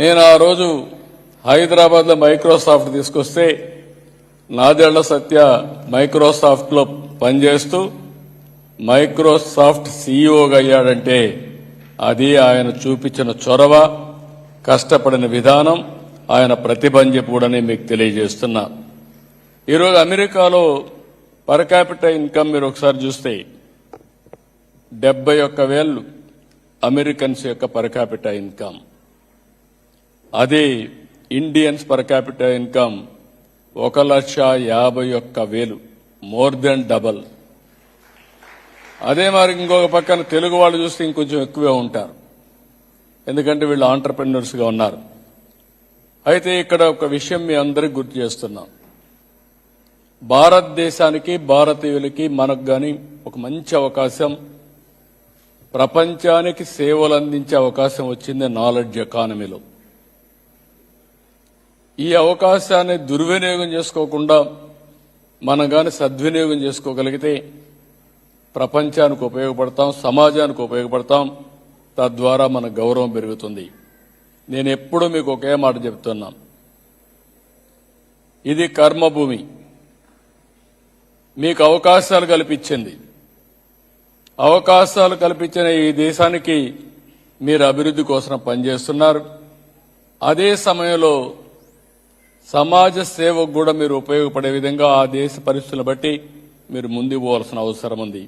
నేను ఆ రోజు హైదరాబాద్లో మైక్రోసాఫ్ట్ తీసుకొస్తే నాదేళ్ళ సత్య మైక్రోసాఫ్ట్లో పనిచేస్తూ మైక్రోసాఫ్ట్ సీఈఓగా అయ్యాడంటే అది ఆయన చూపించిన చొరవ కష్టపడిన విధానం ఆయన ప్రతిభ అని చెప్పి కూడా మీకు తెలియజేస్తున్నా. ఈరోజు అమెరికాలో పర్ క్యాపిటల్ ఇన్కమ్ మీరు ఒకసారి చూస్తే డెబ్బై ఒక్క వేలు అమెరికన్స్ యొక్క పర్ క్యాపిటల్ ఇన్కమ్. అది ఇండియన్స్ పర్ క్యాపిటల్ ఇన్కమ్ ఒక లక్ష యాభై ఒక్క వేలు మోర్ దెన్ డబల్ అదే మరి ఇంకొక పక్కన తెలుగు వాళ్ళు చూస్తే ఇంకొంచెం ఎక్కువే ఉంటారు. ఎందుకంటే వీళ్ళు ఆంటర్ప్రెన్యూర్స్గా ఉన్నారు. అయితే ఇక్కడ ఒక విషయం మీ అందరికి గుర్తు చేస్తున్నాం. భారతదేశానికి భారతీయులకి మనకు కానీ ఒక మంచి అవకాశం ప్రపంచానికి సేవలు అందించే అవకాశం వచ్చింది నాలెడ్జ్ ఎకానమీలో. ఈ అవకాశాన్ని దుర్వినియోగం చేసుకోకుండా మనం కానీ సద్వినియోగం చేసుకోగలిగితే ప్రపంచానికి ఉపయోగపడతాం సమాజానికి ఉపయోగపడతాం. తద్వారా మన గౌరవం పెరుగుతుంది. నేను ఎప్పుడూ మీకు ఒకే మాట చెప్తున్నా. ఇది కర్మభూమి. మీకు అవకాశాలు కల్పించింది. అవకాశాలు కల్పించిన ఈ దేశానికి మీరు అభివృద్ధి కోసం పనిచేస్తున్నారు. అదే సమయంలో సమాజ సేవకు కూడా మీరు ఉపయోగపడే విధంగా ఆ దేశ పరిస్థితులను బట్టి మీరు ముందుకు పోవాల్సిన అవసరం ఉంది.